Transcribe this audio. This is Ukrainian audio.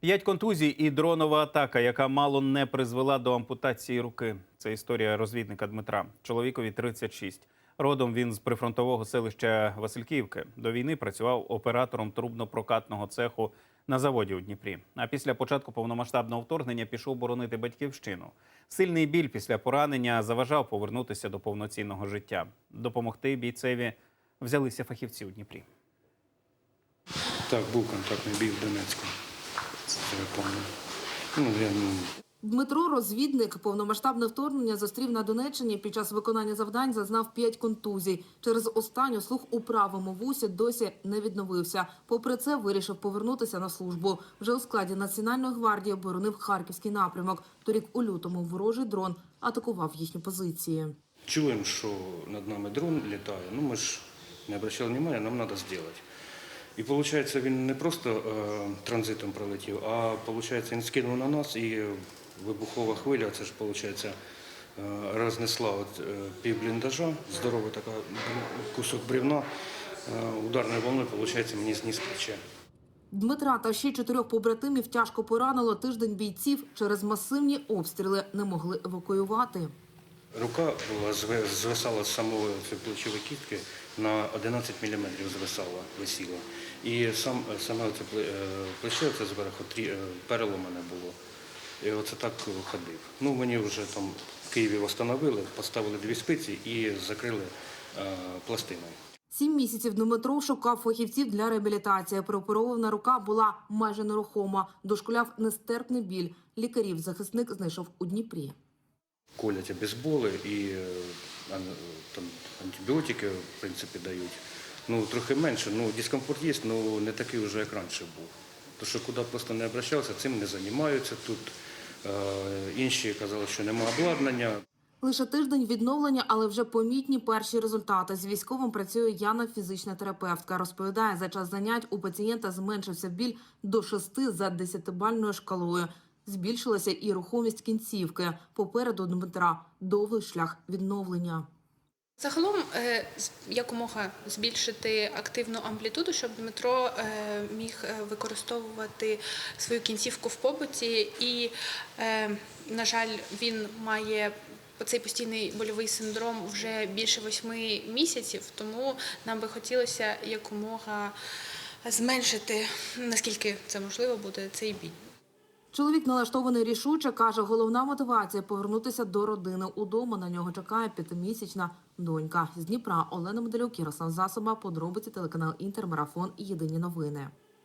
П'ять контузій і дронова атака, яка мало не призвела до ампутації руки. Це історія розвідника Дмитра. Чоловікові 36. Родом він з прифронтового селища Васильківки. До війни працював оператором трубно-прокатного цеху на заводі у Дніпрі. А після початку повномасштабного вторгнення пішов боронити батьківщину. Сильний біль після поранення заважав повернутися до повноцінного життя. Допомогти бійцеві взялися фахівці у Дніпрі. Так, був контактний бій в Донецьку. Це я пам'ятаю. Ну, я, ну, Дмитро, розвідник, повномасштабне вторгнення зустрів на Донеччині. Під час виконання завдань зазнав п'ять контузій. Через останню слух у правому вусі досі не відновився. Попри це, вирішив повернутися на службу. Вже у складі Національної гвардії оборонив харківський напрямок. Торік у лютому ворожий дрон атакував їхні позиції. чуємо, що над нами дрон літає. Ну, ми ж не обращали уваги, нам треба зробити. І виходить, він не просто е, транзитом пролетів, а виходить, він скинув на нас і вибухова хвиля, це ж виходить, е, рознесла от, е, пів бліндажа, здорова така кусок бревна, е, ударною волною, виходить, мені зніс плече. Дмитра та ще чотирьох побратимів тяжко поранило тиждень бійців. Через масивні обстріли не могли евакуювати. Рука була звисала з самої плечової кістки на 11 мм звисала, висіла. І сам, саме це е, плече це зверху трі, е, переломане було. І оце так ходив. Ну, мені вже там в Києві встановили, поставили дві спиці і закрили е, пластиною. Сім місяців Дмитро шукав фахівців для реабілітації. Прооперована рука була майже нерухома. Дошкуляв нестерпний біль. Лікарів захисник знайшов у Дніпрі. Колять обезболи і е, там, антибіотики, в принципі, дають. Ну, трохи менше, ну, дискомфорт є, але не такий вже, як раніше був. Тому що куди просто не обращався, цим не займаються тут. Е, інші казали, що немає обладнання. Лише тиждень відновлення, але вже помітні перші результати. З військовим працює Яна, фізична терапевтка. Розповідає, за час занять у пацієнта зменшився біль до 6 за 10-бальною шкалою. Збільшилася і рухомість кінцівки. Попереду Дмитра довгий шлях відновлення. Загалом е, якомога збільшити активну амплітуду, щоб Дмитро е, міг е, використовувати свою кінцівку в побуті. І, на жаль, він має цей постійний больовий синдром вже більше восьми місяців, тому нам би хотілося якомога зменшити, наскільки це можливо буде, цей біль. Чоловік налаштований рішуче каже, головна мотивація повернутися до родини. Удома на нього чекає п'ятимісячна донька з Дніпра. Олена Медалюк, Ярослав Засоба, подробиці телеканал Інтермарафон. Єдині новини.